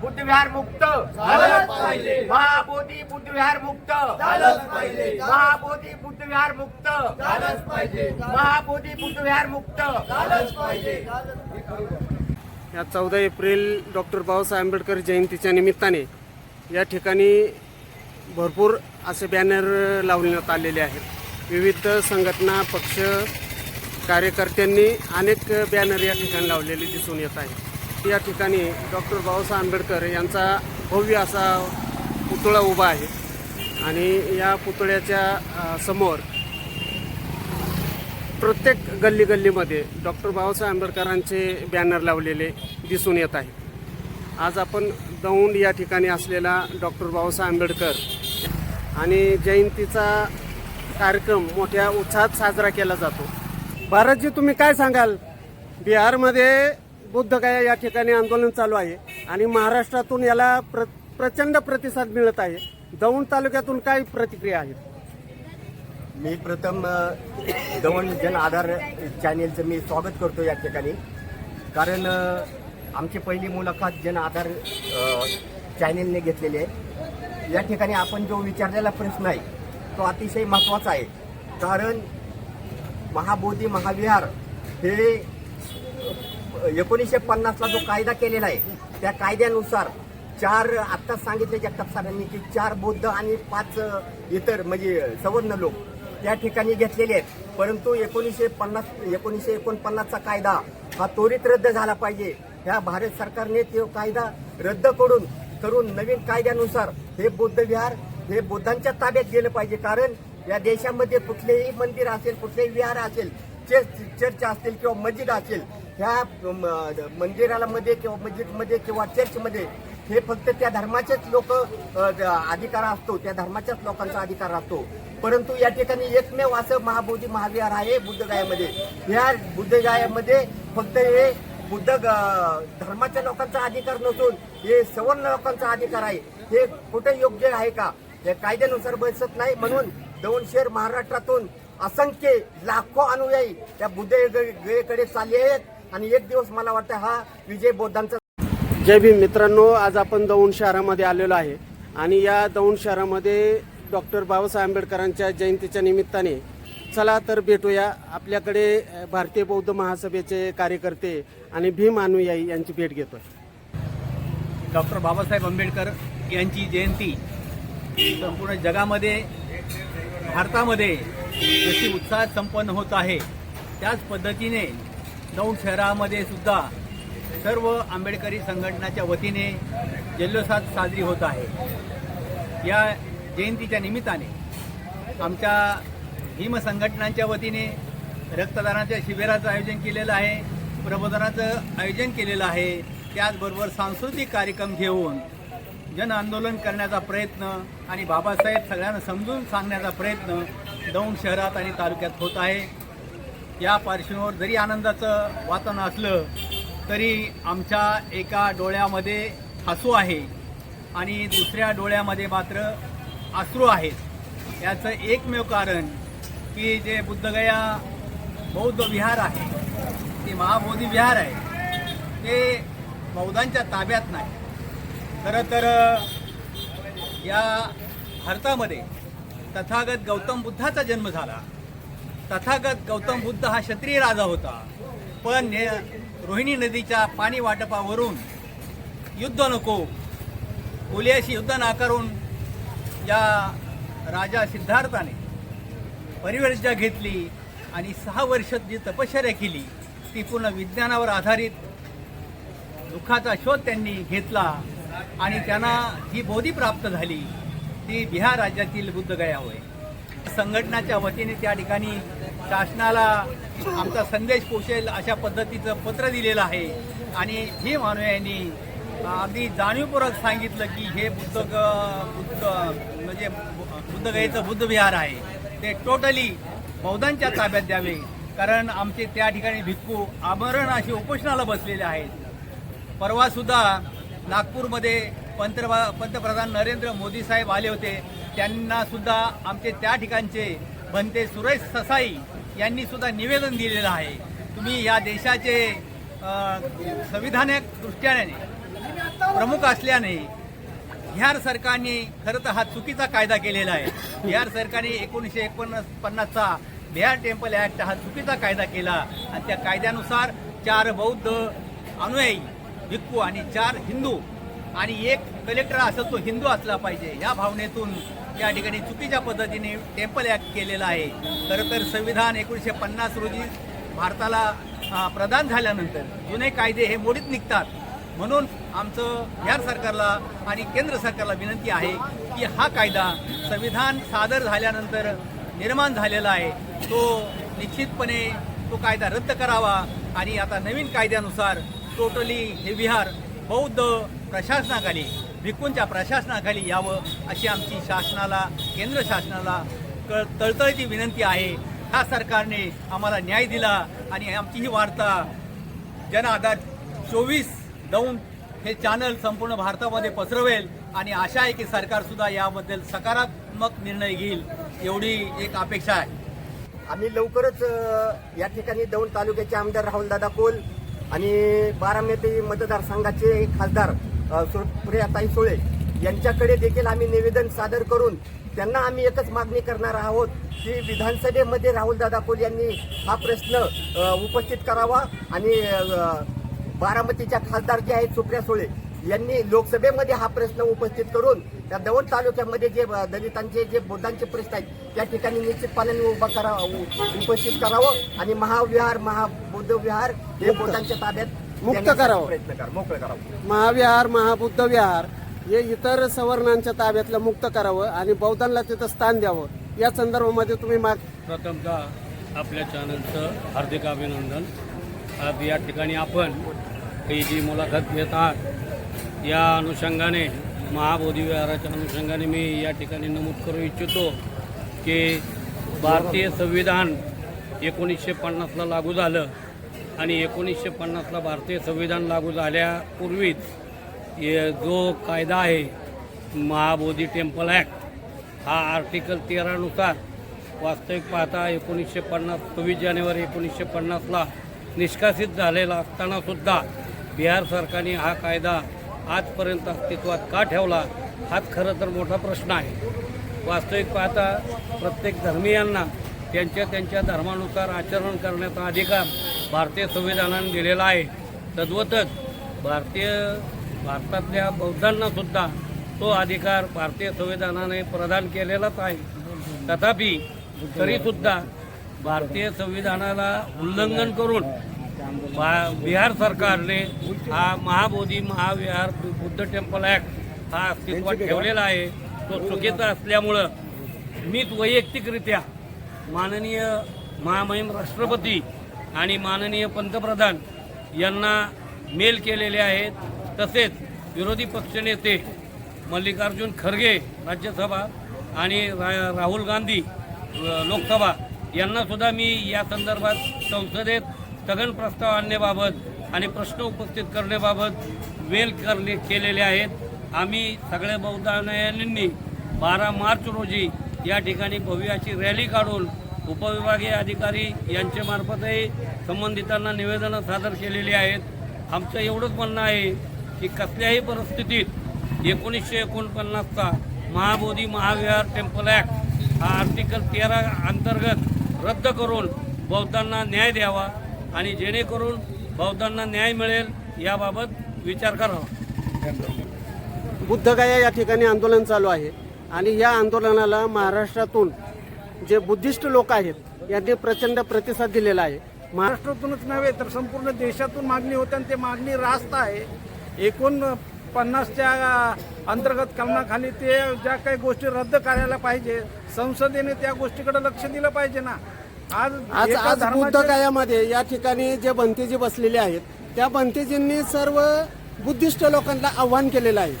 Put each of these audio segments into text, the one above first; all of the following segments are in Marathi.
बुद्धविहार मुक्त. झालंच पाहिजे. महाबोधी बुद्धविहार मुक्त. झालंच पाहिजे. महाबोधी बुद्धविहार मुक्त. झालंच पाहिजे. महाबोधी बुद्धविहार मुक्त. झालंच पाहिजे. या चौदा एप्रिल डॉक्टर बाबासाहेब आंबेडकर जयंतीच्या निमित्ताने या ठिकाणी भरपूर असे बॅनर लावण्यात आलेले आहेत. विविध संघटना पक्ष कार्यकर्त्यांनी अनेक बॅनर या ठिकाणी लावलेले दिसून येत आहेत. या ठिकाणी डॉक्टर बाबासाहेब आंबेडकर यांचा भव्य असा पुतळा उभा आहे. आणि या पुतळ्याच्या समोर प्रत्येक गल्ली गल्लीमध्ये डॉक्टर बाबासाहेब आंबेडकरांचे बॅनर लावलेले दिसून येत आहे. आज आपण दौंड या ठिकाणी असलेला डॉक्टर बाबासाहेब आंबेडकर आणि जयंतीचा कार्यक्रम मोठ्या उत्साहात साजरा केला जातो. भारतजी तुम्ही काय सांगाल? बिहारमध्ये बुद्धगया या ठिकाणी आंदोलन चालू आहे आणि महाराष्ट्रातून याला प्र प्रचंड प्रतिसाद मिळत आहे. दौंड तालुक्यातून काय प्रतिक्रिया आहेत? मी प्रथम अ, दवण जन आधार चॅनेलचं मी स्वागत करतो या ठिकाणी. कारण आमची पहिली मुलाखत जन आधार चॅनेलने घेतलेली आहे. या ठिकाणी आपण जो विचारलेला प्रश्न आहे तो अतिशय महत्त्वाचा आहे. कारण महाबोधी महाविहार हे एकोणीसशे पन्नासला जो कायदा केलेला आहे त्या कायद्यानुसार चार आत्ताच सांगितले जगताप सरांनी की चार बौद्ध आणि पाच इतर म्हणजे सवर्ण लोक त्या ठिकाणी घेतलेले आहेत. परंतु एकोणीसशे पन्नास एकोणीसशे एकोणपन्नासचा कायदा हा त्वरित रद्द झाला पाहिजे. ह्या भारत सरकारने तो कायदा रद्द करून करून नवीन कायद्यानुसार हे बौद्ध विहार हे बुद्धांच्या ताब्यात गेलं पाहिजे. कारण या देशामध्ये कुठलेही मंदिर असेल कुठलेही विहार असेल चर्च चर्च असतील किंवा मस्जिद असेल ह्या म- मंदिराला मध्ये किंवा मस्जिदमध्ये किंवा चर्चमध्ये हे फक्त त्या धर्माचेच लोक अधिकार असतो. त्या धर्माच्याच लोकांचा अधिकार असतो. परंतु या ठिकाणी एकमेव असं महाबोधी महाविहार आहे बुद्धगायामध्ये. या बुद्धगायामध्ये फक्त हे बुद्ध ग- धर्माच्या लोकांचा अधिकार नसून हे सवर्ण लोकांचा अधिकार आहे. हे कुठे योग्य आहे का? या कायद्यानुसार बसत नाही. म्हणून दौंड महाराष्ट्रातून असंख्य लाखो अनुयायी त्या बुद्ध गयेकडे चालले आहेत. आणि एक दिवस मला वाटतं हा विजय बौद्धांचा जय भीम मित्रांनो आज आपण दौंड शहरामध्ये आलेलो आहे. आणि या दौंड शहरामध्ये डॉक्टर बाबासाहेब आंबेडकरांच्या जयंतीच्या निमित्ताने चला तर भेटूया आपल्याकडे भारतीय बौद्ध महासभेचे कार्यकर्ते आणि भीम अनुयायी यांची भेट घेतोय डॉक्टर बाबासाहेब आंबेडकर यांची जयंती संपूर्ण जगामध्ये भारतामध्ये जशी उत्साहात संपन्न होत आहे त्याच पद्धतीने दौंड शहरामध्ये सुद्धा सर्व आंबेडकरी संघटनाच्या वतीने जल्लोषात साजरी होत आहे. या जयंतीच्या निमित्ताने आमच्या भीम संघटनांच्या वतीने रक्तदानाच्या शिबिराचं आयोजन केलेलं आहे प्रबोधनाचं आयोजन केलेलं आहे. त्याचबरोबर सांस्कृतिक कार्यक्रम घेऊन जन आंदोलन करण्याचा प्रयत्न आणि बाबासाहेब सगळ्यांना समजून सांगण्याचा प्रयत्न दौंड शहरात आणि तालुक्यात होत आहे. या पार्श्वभूमीवर जरी आनंदाचं वातावरण असलं तरी आमच्या एका डोळ्यामध्ये हसू आहे आणि दुसऱ्या डोळ्यामध्ये मात्र आश्रू आहेत. याचं एकमेव कारण की जे बुद्धगया बौद्ध विहार आहे ते महाबोधी विहार आहे ते बौद्धांच्या ताब्यात नाही. खरं तर या भारतामध्ये तथागत गौतम बुद्धाचा जन्म झाला. तथागत गौतम बुद्ध हा क्षत्रिय राजा होता. पण ने- रोहिणी नदीच्या पाणी वाटपावरून युद्ध नको कोलियाशी युद्ध नाकारून या राजा सिद्धार्थाने परिवर्जा घेतली आणि सहा वर्ष जी तपश्चर्या केली ती पूर्ण विज्ञानावर आधारित दुःखाचा शोध त्यांनी घेतला आणि त्यांना ही बोधी प्राप्त झाली ती बिहार राज्यातील बुद्धगया होय संघटनाच्या वतीने त्या ठिकाणी शासनाला आमचा संदेश पोचेल अशा पद्धतीचं पत्र दिलेलं आहे. आणि हे मानवायांनी अगदी जाणीवपूर्वक सांगितलं की हे बुद्ध बुद्ध म्हणजे बुद्धगयेचं बुद्धविहार आहे. ते टोटली बौद्धांच्या ताब्यात द्यावे. कारण आमचे त्या ठिकाणी भिक्खू आमरण अशी उपोषणाला बसलेले आहेत. परवा सुद्धा नागपूरमध्ये पंतप्रभा पंतप्रधान नरेंद्र मोदी साहेब आले होते. त्यांना सुद्धा आमचे त्या ठिकाणचे भंते सुरेश ससाई यांनी सुद्धा निवेदन दिलेलं आहे. तुम्ही या देशाचे संविधानिक दृष्ट्याने प्रमुख असल्याने बिहार सरकारने खरं तर हा चुकीचा कायदा केलेला आहे. बिहार सरकारने एकोणीसशे एकोणस पन्नासचा बिहार टेम्पल ऍक्ट हा चुकीचा कायदा केला आणि त्या कायद्यानुसार चार बौद्ध अनुयायी भिक्खू आणि चार हिंदू आणि एक कलेक्टर असेल तो हिंदू असला पाहिजे या भावनेतून त्या ठिकाणी चुकीच्या पद्धतीने टेम्पल ॲक्ट केलेला आहे. खरं तर संविधान एकोणीसशे पन्नास रोजी भारताला प्रदान झाल्यानंतर जुने कायदे हे मोडीत निघतात. म्हणून आमचं बिहार सरकारला आणि केंद्र सरकारला विनंती आहे की हा कायदा संविधान सादर झाल्यानंतर निर्माण झालेला आहे. तो निश्चितपणे तो कायदा रद्द करावा आणि आता नवीन कायद्यानुसार टोटली हे विहार बौद्ध प्रशासनाखाली भिक्कूंच्या प्रशासनाखाली यावं अशी आमची शासनाला केंद्र शासनाला क तळतळीची विनंती आहे. ह्या सरकारने आम्हाला न्याय दिला आणि आमची ही वार्ता जन आधार चोवीस दौंड हे चॅनल संपूर्ण भारतामध्ये पसरवेल आणि आशा आहे की सरकारसुद्धा याबद्दल सकारात्मक निर्णय घेईल एवढी एक अपेक्षा आहे. आम्ही लवकरच या ठिकाणी दौंड तालुक्याचे आमदार राहुलदादा कोल आणि बारामती मतदारसंघाचे खासदार सुप्रियाताई सुळे यांच्याकडे देखील आम्ही निवेदन सादर करून त्यांना आम्ही एकच मागणी करणार आहोत की विधानसभेमध्ये राहुलदादा कोल यांनी हा प्रश्न उपस्थित करावा आणि बारामतीच्या खासदार जे आहेत सुप्रिया सुळे यांनी लोकसभेमध्ये हा प्रश्न उपस्थित करून त्या दौंड तालुक्यामध्ये जे दलितांचे जे बुद्धांचे प्रश्न आहेत त्या ठिकाणी निश्चितपणाने उभा करा उ- उपस्थित करावं आणि महाविहार महाबुद्ध विहार हे बुद्धांच्या ताब्यात मुक्त देण्याचा करावं. प्रयत्न करा मोकळं करावं. महाविहार महाबुद्ध विहार हे इतर सवर्णांच्या ताब्यातलं मुक्त करावं आणि बौद्धांना तिथं स्थान द्यावं. या संदर्भामध्ये तुम्ही माग प्रथमतः आपल्या चॅनलचं हार्दिक अभिनंदन. आज या ठिकाणी आपण ही जी मुलाखत घेत आहात या अनुषंगाने महाबोधी विहाराच्या अनुषंगाने मी या ठिकाणी नमूद करू इच्छितो की भारतीय संविधान एकोणीसशे पन्नासला लागू झालं. आणि एकोणीसशे पन्नासला भारतीय संविधान लागू झाल्यापूर्वीच जो कायदा आहे महाबोधी टेम्पल ॲक्ट हा आर्टिकल तेरानुसार वास्तविक पाहता एकोणीसशे पन्नास सव्वीस जानेवारी एकोणीसशे पन्नासला निष्कासित झालेला असतानासुद्धा बिहार सरकारने हा कायदा आजपर्यंत अस्तित्वात का ठेवला हाच खरं तर मोठा प्रश्न आहे. वास्तविक पाहता प्रत्येक धर्मियांना त्यांच्या त्यांच्या धर्मानुसार आचरण करण्याचा अधिकार भारतीय संविधानाने दिलेला आहे. तद्वतच भारतीय भारतातल्या बौद्धांना सुद्धा तो अधिकार भारतीय संविधानाने प्रदान केलेलाच आहे. तथापि तरीसुद्धा भारतीय संविधानाला उल्लंघन करून बा- बिहार सरकारने हा महाबोधी महाविहार बुद्ध टेम्पल ॲक्ट हा अस्तित्वात ठेवलेला आहे. तो चुकीचा असल्यामुळं मीच वैयक्तिकरित्या माननीय महामहिम राष्ट्रपती आणि माननीय पंतप्रधान यांना मेल केलेले आहेत. तसेच विरोधी पक्षनेते मल्लिकार्जुन खरगे राज्यसभा आणि रा राहुल गांधी लोकसभा यांनासुद्धा मी या संदर्भात संसदेत स्थगन प्रस्ताव आणण्याबाबत आणि प्रश्न उपस्थित करण्याबाबत मेल करणे केलेले आहेत. आम्ही सगळ्या बौद्धालयांनी बारा मार्च रोजी या ठिकाणी भव्य अशी रॅली काढून उपविभागीय अधिकारी यांच्यामार्फतही संबंधितांना निवेदनं सादर केलेली आहेत. आमचं एवढंच म्हणणं आहे की कसल्याही परिस्थितीत एकोणीसशे एकोणपन्नासचा महाबोधी महाविहार टेम्पल ॲक्ट हा आर्टिकल तेरा अंतर्गत रद्द करून बौद्धांना न्याय द्यावा आणि जेणेकरून बौद्धांना न्याय मिळेल याबाबत विचार करावा. बुद्धगया या ठिकाणी आंदोलन चालू आहे आणि या आंदोलनाला महाराष्ट्रातून जे बुद्धिस्ट लोक आहेत यांनी प्रचंड प्रतिसाद दिलेला आहे. महाराष्ट्र महाराष्ट्रातूनच नव्हे तर संपूर्ण देशातून मागणी होते आणि ते मागणी रास्त आहे. एकूण पन्नासच्या अंतर्गत कलमाखाली ते ज्या काही गोष्टी रद्द करायला पाहिजे संसदेने त्या गोष्टीकडे लक्ष दिलं पाहिजे ना. आज आज आज धर्माचे- बुद्धगयामध्ये या ठिकाणी जे भंतेजी बसलेले आहेत त्या भंतेजींनी सर्व बुद्धिस्ट लोकांना आव्हान केलेलं आहे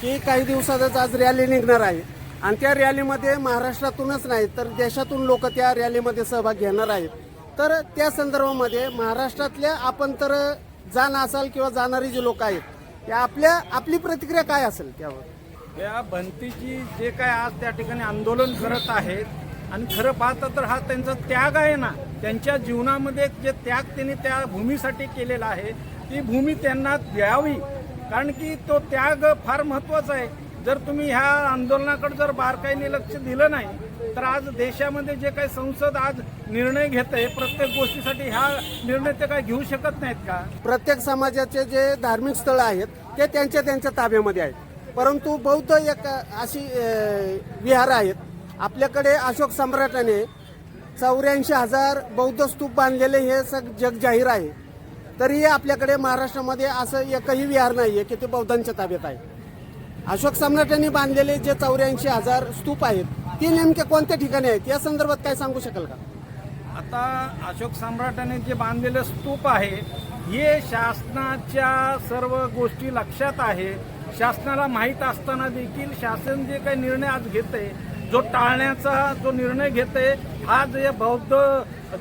की काही दिवसातच आज रॅली निघणार आहे. आणि त्या रॅलीमध्ये महाराष्ट्रातूनच नाही तर देशातून लोक त्या रॅलीमध्ये सहभाग घेणार आहेत. तर त्या संदर्भामध्ये महाराष्ट्रातल्या आपण तर जाण असाल किंवा जाणारी जी लोक आहेत त्या आपल्या आपली प्रतिक्रिया काय असेल त्यावर? या भंतीची जे काय आज त्या ठिकाणी आंदोलन करत आहेत आणि खरं पाहता तर हा त्यांचा त्याग आहे ना त्यांच्या जीवनामध्ये जे त्याग त्यांनी त्या भूमीसाठी केलेला आहे ती भूमी त्यांना द्यावी. कारण की तो त्याग फार महत्त्वाचा आहे. जर तुम्ही ह्या आंदोलनाकडे जर बारकाईने लक्ष दिलं नाही तर आज देशामध्ये जे काही संसद आज निर्णय घेत आहे प्रत्येक गोष्टीसाठी हा निर्णय ते काय घेऊ शकत नाहीत का? प्रत्येक समाजाचे जे धार्मिक स्थळ आहेत ते त्यांच्या त्यांच्या ताब्यामध्ये आहेत. परंतु बौद्ध एक अशी विहार आहेत. आपल्याकडे अशोक सम्राटाने चौऱ्याऐंशी हजार बौद्ध स्तूप बांधलेले हे सग जग जाहीर आहे. तरीही आपल्याकडे महाराष्ट्रामध्ये असं एकही विहार नाही आहे की ते बौद्धांच्या ताब्यात आहे. अशोक सम्राटांनी बांधलेले जे चौऱ्याऐंशी हजार स्तूप आहेत ते नेमके कोणत्या ठिकाणी आहेत? या संदर्भात काय सांगू शकाल का? आता अशोक सम्राटाने जे बांधलेले स्तूप आहे हे शासनाच्या सर्व गोष्टी लक्षात आहे. शासनाला माहीत असताना देखील शासन जे काही निर्णय आज घेते जो टाळण्याचा जो निर्णय घेते हा जे बौद्ध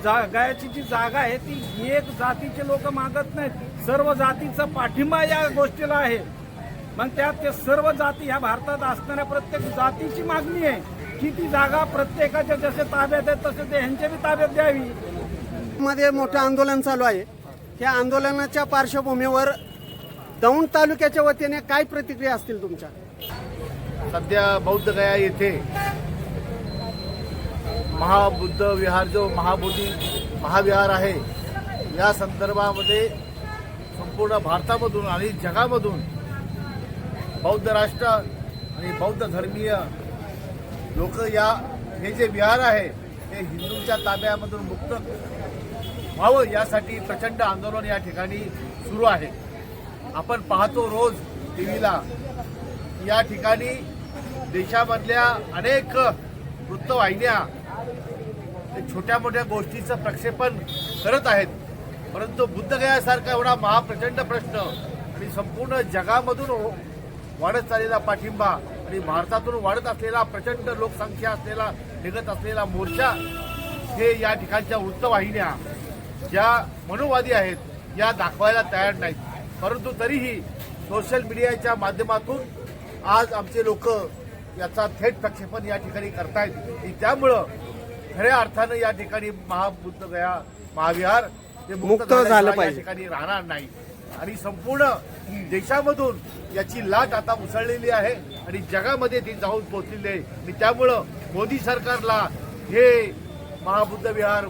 जा गायाची जी जागा आहे ती एक जातीचे लोक मागत नाहीत. सर्व जातीचा पाठिंबा या गोष्टीला आहे. मग त्यात ते सर्व जाती ह्या भारतात असणाऱ्या प्रत्येक जातीची मागणी आहे. की ती जागा प्रत्येकाच्या जसे ताब्यात आहे तसे ते ह्यांच्या बी ताब्यात द्यावी. मध्ये मोठं आंदोलन चालू आहे. त्या आंदोलनाच्या पार्श्वभूमीवर दौंड तालुक्याच्या वतीने काय प्रतिक्रिया असतील तुमच्या? सध्या बौद्ध गया येथे महाबुद्ध विहार जो महाबोधी महाविहार आहे या संदर्भामध्ये संपूर्ण भारतामधून आणि जगामधून बौद्ध राष्ट्र आणि बौद्ध धर्मीय लोक या हे जे विहार आहे ते हिंदूंच्या ताब्यामधून मुक्त व्हावं यासाठी प्रचंड आंदोलन या ठिकाणी सुरू आहे. आपण पाहतो रोज टी व्हीला या ठिकाणी देशामधल्या अनेक वृत्तवाहिन्या छोट्या मोठ्या गोष्टीचं प्रक्षेपण करत आहेत. परंतु बुद्धगयासारखा एवढा महाप्रचंड प्रश्न आणि संपूर्ण जगामधून हो- वाढत चाललेला पाठिंबा आणि भारतातून वाढत असलेला प्रचंड लोकसंख्या असलेला निघत असलेला मोर्चा हे या ठिकाणच्या वृत्तवाहिन्या ज्या मनोवादी आहेत या दाखवायला तयार नाहीत. परंतु तरीही सोशल मीडियाच्या माध्यमातून आज आमचे लोक याचा थेट प्रक्षेपण या ठिकाणी करतायत. आणि त्यामुळं खऱ्या अर्थानं या ठिकाणी महाबुद्ध गया महाविहार ते मुक्त झालं या. ठिकाणी राहणार नाही आणि संपूर्ण देशामधून याची लाट आता उसळलेली आहे आणि जगामध्ये ती जाऊन पोहोचलेली आहे. आणि त्यामुळं मोदी सरकारला हे महाबुद्ध विहार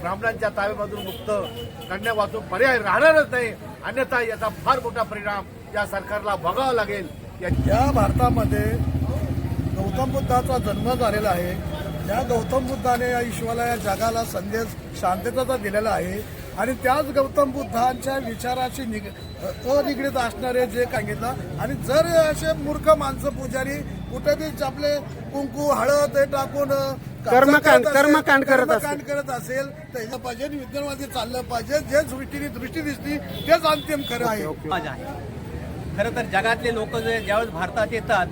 ब्राह्मणांच्या ताब्यामधून मुक्त करण्यापासून पर्याय राहणारच नाही. अन्यथा याचा फार मोठा परिणाम या सरकारला बघावा लागेल. या या भारतामध्ये गौतम बुद्धाचा जन्म झालेला आहे. या गौतम बुद्धाने या ईश्वराला या जगाला संदेश शांततेचा दिलेला आहे. आणि त्याच गौतम बुद्धांच्या विचाराशी निग अनिगडीत असणारे जे सांगितलं. आणि जर असे मूर्ख माणसं पुजारी कुठे बी आपले कुंकू हळद हे टाकून कर्मकांड- कर्मकांड करत असेल. कर्मकांड करत असेल तर हे पाहिजे विज्ञानवादी चाललं पाहिजे. जे दृष्टीने दृष्टी दिसती तेच अंतिम खरं आहे. खरं तर जगातले लोक जे ज्यावेळेस भारतात येतात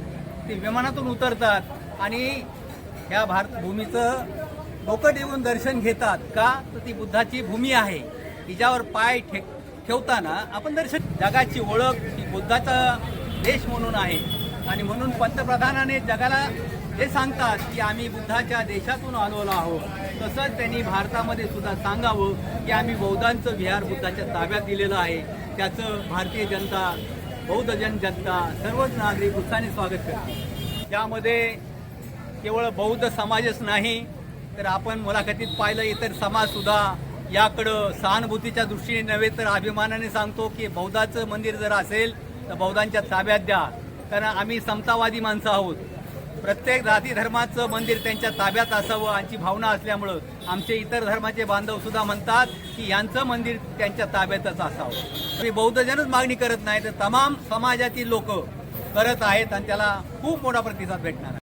ते विमानातून उतरतात आणि ह्या भारत भूमीचं डोकं देऊन दर्शन घेतात का? तर ती बुद्धाची भूमी आहे. तिच्यावर पाय ठे ठेवताना आपण दर्शन जगाची ओळख ही बुद्धाचा देश म्हणून आहे. आणि म्हणून पंतप्रधानाने जगाला हे सांगतात की आम्ही बुद्धाच्या देशातून आलेलो आहोत. तसंच त्यांनी भारतामध्ये सुद्धा सांगावं की आम्ही बौद्धांचं विहार बुद्धाच्या ताब्यात दिलेलं आहे. त्याचं भारतीय जनता बौद्ध जन जनता सर्वच नागरिक उत्साहाने स्वागत करते त्यामध्ये केवळ बौद्ध समाजच नाही तर आपण मुलाखतीत पाहिलं इतर समाजसुद्धा याकडं सहानुभूतीच्या दृष्टीने नव्हे तर अभिमानाने सांगतो की बौद्धाचं मंदिर जर असेल तर बौद्धांच्या ताब्यात द्या. कारण आम्ही समतावादी माणसं आहोत. प्रत्येक जाती धर्माचं मंदिर त्यांच्या ताब्यात असावं यांची भावना असल्यामुळं आमचे इतर धर्माचे बांधव सुद्धा म्हणतात की यांचं मंदिर त्यांच्या ताब्यातच असावं. तरी बौद्धजनच मागणी करत नाही तर तमाम समाजातील लोक करत आहेत आणि त्याला खूप मोठा प्रतिसाद भेटणार आहे.